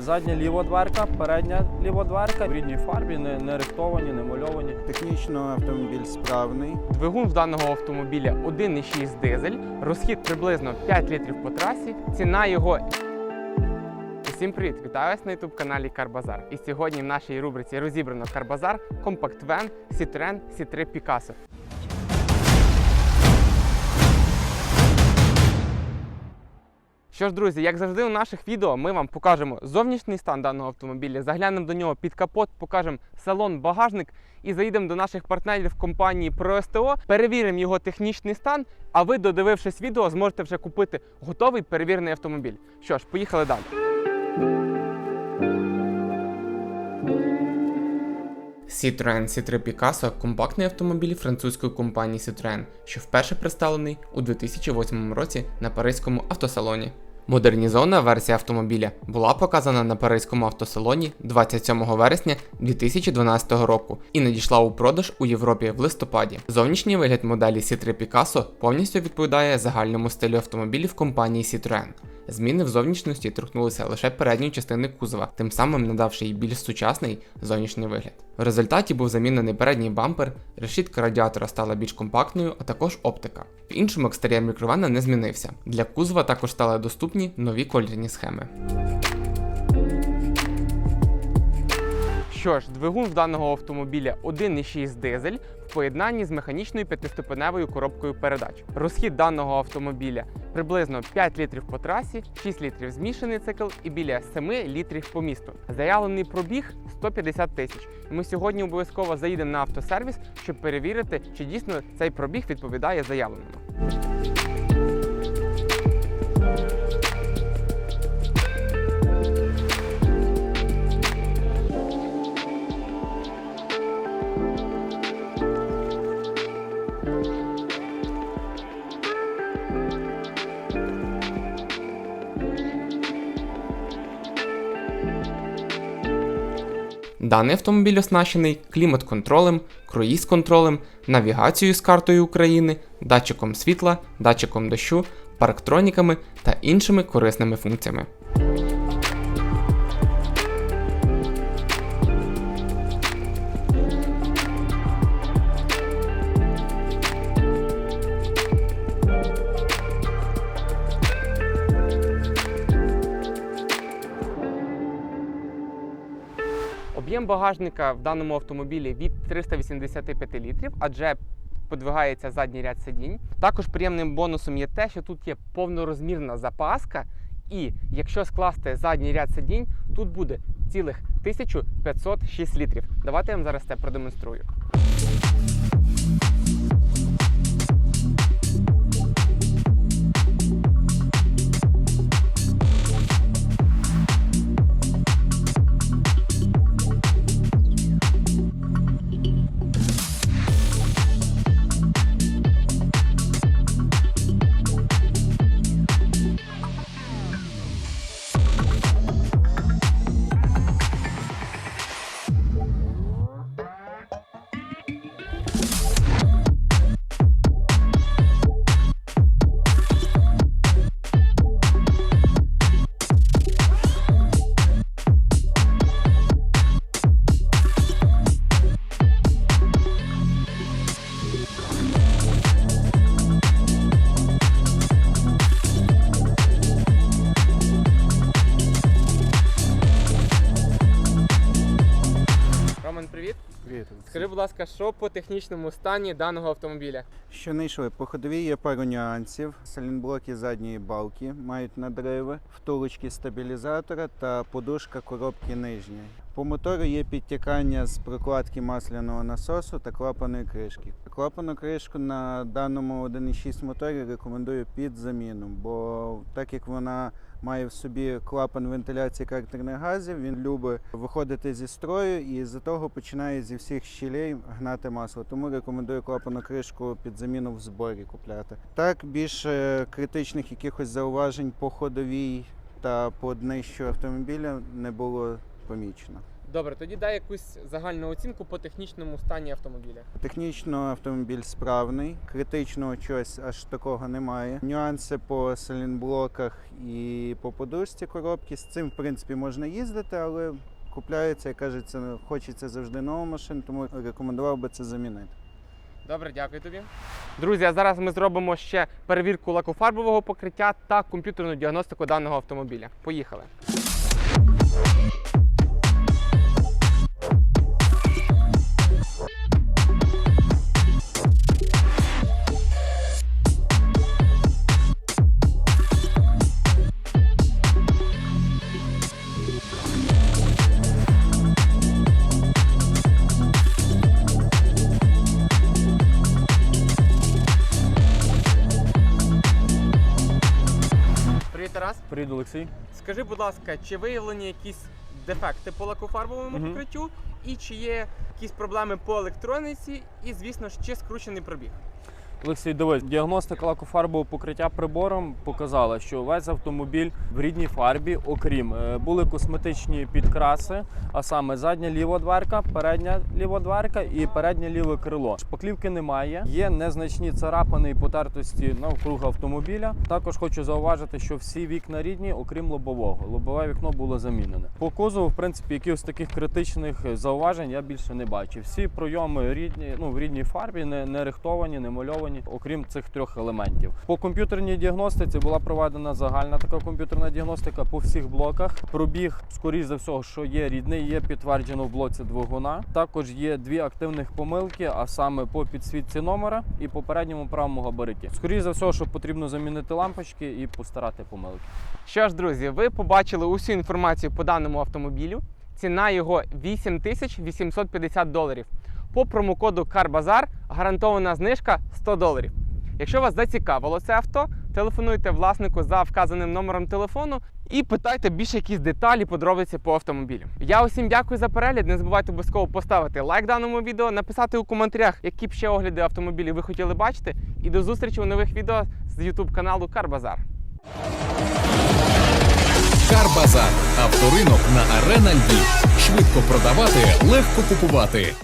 Задня ліводверка, передня ліводверка в рідній фарбі, не, не рихтовані, не мальовані. Технічно автомобіль справний. Двигун в даного автомобіля 1,6 дизель, розхід приблизно 5 літрів по трасі. Ціна його. Усім привіт! Вітаю вас на youtube каналі Карбазар. І сьогодні в нашій рубриці розібрано Карбазар Van Citroen C3 Picasso. Що ж, друзі, як завжди у наших відео ми вам покажемо зовнішній стан даного автомобіля, заглянемо до нього під капот, покажемо салон, багажник і заїдемо до наших партнерів компанії ProSTO, перевіримо його технічний стан. А ви, додивившись відео, зможете вже купити готовий перевірений автомобіль. Що ж, поїхали далі. Citroen C3 Picasso – компактний автомобіль французької компанії Citroen, що вперше представлений у 2008 році на паризькому автосалоні. Модернізована версія автомобіля була показана на паризькому автосалоні 27 вересня 2012 року і надійшла у продаж у Європі в листопаді. Зовнішній вигляд моделі C3 Picasso повністю відповідає загальному стилю автомобілів компанії Citroen. Зміни в зовнішності торкнулися лише передньої частини кузова, тим самим надавши їй більш сучасний зовнішній вигляд. В результаті був замінений передній бампер, решітка радіатора стала більш компактною, а також оптика. В іншому екстер'єр мікровена не змінився. Для кузова також стала стали доступні нові кольорні схеми. Що ж, двигун в даного автомобіля 1,6 дизель в поєднанні з механічною п'ятиступеневою коробкою передач. Розхід даного автомобіля приблизно 5 літрів по трасі, 6 літрів змішаний цикл і біля 7 літрів по місту. Заявлений пробіг 150 тисяч. Ми сьогодні обов'язково заїдемо на автосервіс, щоб перевірити, чи дійсно цей пробіг відповідає заявленому. Даний автомобіль оснащений клімат-контролем, круїз-контролем, навігацією з картою України, датчиком світла, датчиком дощу, парктроніками та іншими корисними функціями. Об'єм багажника в даному автомобілі від 385 літрів, адже подвигається задній ряд сидінь. Також приємним бонусом є те, що тут є повнорозмірна запаска, і якщо скласти задній ряд сидінь, тут буде цілих 1506 літрів. Давайте я вам зараз це продемонструю. Будь ласка, що по технічному стані даного автомобіля? Що не йшли? По ходовій є пару нюансів. Салінблоки задньої балки мають надриви, втулочки стабілізатора та подушка коробки нижньої. По мотору є підтікання з прокладки масляного насосу та клапаної кришки. Клапану кришку на даному 1.6 моторі рекомендую під заміну, бо так як вона має в собі клапан вентиляції картерних газів, він любить виходити зі строю і з-за того починає зі всіх щілей гнати масло. Тому рекомендую клапану кришку під заміну в зборі купляти. Так, більше критичних якихось зауважень по ходовій та по днищу автомобіля не було помічено. Добре, тоді дай якусь загальну оцінку по технічному стані автомобіля. Технічно автомобіль справний, критичного чогось аж такого немає. Нюанси по селінблоках і по подушці коробки. З цим, в принципі, можна їздити, але купляється, як кажеться, хочеться завжди нову машину, тому рекомендував би це замінити. Добре, дякую тобі. Друзі, а зараз ми зробимо ще перевірку лакофарбового покриття та комп'ютерну діагностику даного автомобіля. Поїхали. Привіт, Олексій. Скажи, будь ласка, чи виявлені якісь дефекти по лакофарбовому Мгм. покриттю, і чи є якісь проблеми по електроніці, і звісно ж, чи скручений пробіг? Олексій, дивись, діагностика лакофарбового покриття прибором показала, що весь автомобіль в рідній фарбі, окрім е, були косметичні підкраси, а саме задня ліва дверка, передня ліва дверка і переднє ліве крило. Шпаклівки немає, є незначні царапини і потертості навкруг автомобіля. Також хочу зауважити, що всі вікна рідні, окрім лобового. Лобове вікно було замінене. По кузову, в принципі, якихось таких критичних зауважень я більше не бачив. Всі пройоми рідні, ну в рідній фарбі, не, не рихтовані, не мальовані, окрім цих трьох елементів. По комп'ютерній діагностиці була проведена загальна така комп'ютерна діагностика по всіх блоках. Пробіг, скоріш за всього, що є рідний, є підтверджено в блоці двигуна. Також є дві активних помилки, а саме по підсвітці номера і по передньому правому габариті. Скоріш за всього, що потрібно замінити лампочки і постарати помилки. Що ж, друзі, ви побачили усю інформацію по даному автомобілю. Ціна його 8850 доларів. По промокоду CARBAZAR гарантована знижка 100 доларів. Якщо вас зацікавило це авто, телефонуйте власнику за вказаним номером телефону і питайте більше якісь деталі, подробиці по автомобілю. Я усім дякую за перегляд. Не забувайте обов'язково поставити лайк даному відео, написати у коментарях, які б ще огляди автомобілів ви хотіли бачити. І до зустрічі у нових відео з YouTube каналу CarBazar. Карбазар. Авторинок на арена Львів. Швидко продавати, легко купувати.